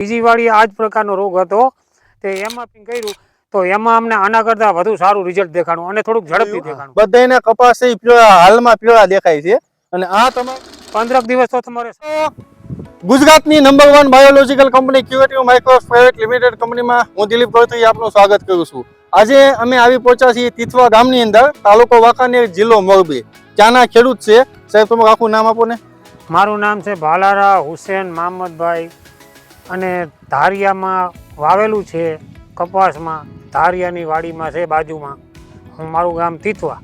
બીજી વાળી આ જ પ્રકારનો રોગ હતો. તે એમાં કર્યું. તો એમાં અમને આના કરતાં વધુ સારું રિઝલ્ટ દેખાણું અને થોડુંક ઝડપથી દેખાણું. બધાને કપાસ હાલમાં પીળા દેખાય છે. અને આ તમારે પંદરક દિવસ તો તમારે ગુજરાતની નંબર વન બાયોલોજીકલ કંપની ક્યુએટીવ માઇક્રોસ પ્રાઇવેટ લિમિટેડ કંપનીમાં હું દિલીપ ગોત્રી આપનું સ્વાગત કરું છું. આજે અમે આવી પહોંચ્યા છીએ તિથવા ગામની અંદર તાલુકો વાંકાનેર જિલ્લો મોરબી. ત્યાંના ખેડૂત છે. સાહેબ તમે આખું નામ આપો ને. મારું નામ છે ભાલારા હુસેન મહમદભાઈ અને ધારિયામાં વાવેલું છે કપાસમાં. ધારિયાની વાડીમાં છે બાજુમાં. હું મારું ગામ તીથવા.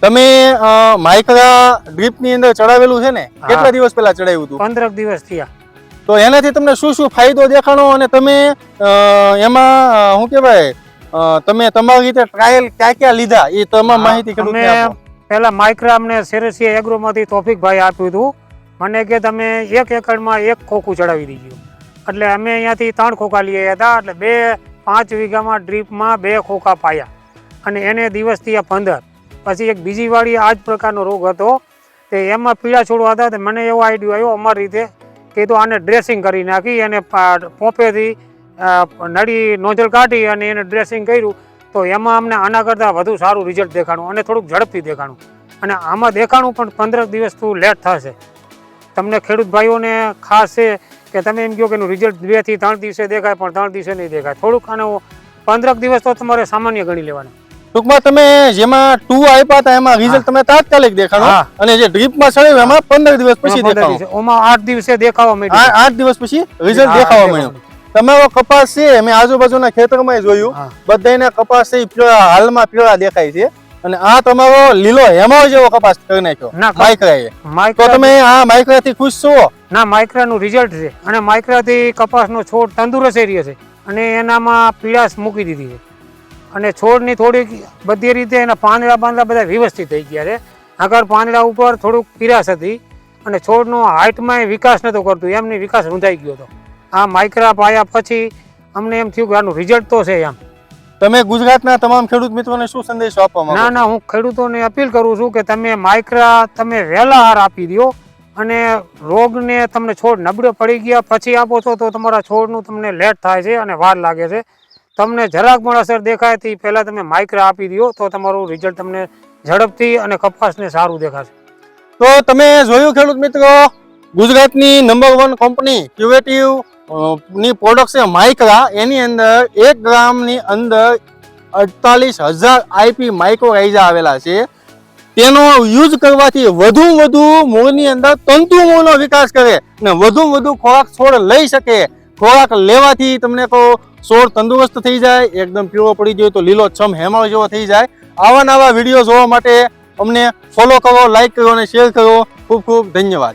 તમે માઇકરા ડ્રીપની અંદર ચડાવેલું છે ને. કેટલા દિવસ પહેલા ચડાવ્યું હતું? પંદરક દિવસ થયા. તો એનાથી તમને શું શું ફાયદો દેખાણો અને તમે એમાં શું કહેવાય તમે તમારી રીતે ટ્રાયલ ક્યાં ક્યાં લીધા? એ તમામ માહિતી તમે પહેલા માઇક્રા અમને સેરેસિયા એગ્રોમાંથી તોફિકભાઈ આપ્યું હતું. મને કે તમે એક એકડમાં એક ખોખું ચડાવી દીધું. એટલે અમે અહીંયાથી ત્રણ ખોખા લઈ હતા. એટલે બે પાંચ વીઘામાં ડ્રીપમાં બે ખોખા પાયા. અને એને દિવસથી આ પંદર. પછી એક બીજી વાળી આ જ પ્રકારનો રોગ હતો. તે એમાં પીળા છોડવા હતા. તે મને એવો આઈડિયો આવ્યો અમારી રીતે કે તો આને ડ્રેસિંગ કરી નાખી અને પોપેથી નળી નોઝલ કાઢી અને એને ડ્રેસિંગ કર્યું. તો એમાં અમને આના કરતાં વધુ સારું રિઝલ્ટ દેખાણું અને થોડુંક ઝડપથી દેખાણું. અને આમાં દેખાણું પણ પંદર દિવસ લેટ થશે. તમને ખેડૂત ભાઈઓને ખાસ કે તમે એમ કહો કે એનું રિઝલ્ટ બેથી ત્રણ દિવસે દેખાય પણ ત્રણ દિવસે નહીં દેખાય. થોડુંક આને પંદરક દિવસ તો તમારે સામાન્ય ગણી લેવાનું. ટૂંકમાં તમે જેમાં ટુ આપ્યા હતા એમાં રિઝલ્ટ તમે તાત્કાલિક દેખાડો. અને જે ડ્રીપમાં ચડાવ્યું એમાં પંદર દિવસ પછી દેખાડો. ઓમાં આઠ દિવસે દેખાવા મળ્યું આઠ દિવસ પછી રિઝલ્ટ દેખાવા મળ્યું તમારો કપાસ છે મેં આજુબાજુના ખેતરમાં જોયું. હા. બધાયના કપાસ છે હાલમાં પીળા દેખાય છે. અને આ તમારો લીલો હેમો જેવો કપાસ કરી નાખ્યો. ના, માઇક્રાએ. તો તમે આ માઇક્રાથી ખુશ છો? ના માઇક્રાનું રિઝલ્ટ છે. અને માઇક્રાથી કપાસનો છોડ તંદુરસ્ત રહ્યો છે. અને એનામાં પીળાશ મૂકી દીધી છે. અને છોડની થોડીક બધી રીતે એના પાંદડા પાંદડા બધા વ્યવસ્થિત થઈ ગયા છે. આગળ પાંદડા ઉપર થોડુંક પીરાશ હતી. અને છોડનો હાઇટમાં વિકાસ નહોતો કરતું. એમની વિકાસ રૂંધાઈ ગયો હતો. આ માઇક્રા પાયા પછી અમને એમ થયું કે આનું રિઝલ્ટ તો છે એમ. તમે ગુજરાતના તમામ ખેડૂત મિત્રોને શું સંદેશો આપવા માંગો ના ના હું ખેડૂતોને અપીલ કરું છું કે તમે માઇક્રા તમે વહેલા હાર આપી દો અને રોગને તમને છોડ નબળો પડી ગયા પછી આપો છો તો તમારા છોડનું તમને લેટ થાય છે અને વાર લાગે છે. તમને જરાક પણ અસર દેખાય તે પહેલાં તમે માઇક્રા આપી દો તો તમારું રિઝલ્ટ તમને ઝડપથી અને કપાસને સારું દેખાશે. તો તમે જોયું ખેડૂત મિત્રો ગુજરાતની નંબર વન કંપની ક્યુએટિવ ની પ્રોડક્ટ છે માઇક્રા એની અંદર એક ગ્રામની અંદર અડતાલીસ હજાર આઈપી માઇક્રોરાઇઝા આવેલા છે. તેનો યુઝ કરવાથી વધુ વધુ મૂળની અંદર તંતુ મૂળનો વિકાસ કરે અને વધુ વધુ ખોરાક છોડ લઈ શકે. ખોરાક લેવાથી તમને કહો છોડ તંદુરસ્ત થઈ જાય, એકદમ પીળો પડી જાય તો લીલો છમ હેમાળ જેવો થઈ જાય. આવા નવા વીડિયો જોવા માટે અમને ફોલો કરો લાઈક કરો અને શેર કરો. ખૂબ ખૂબ ધન્યવાદ.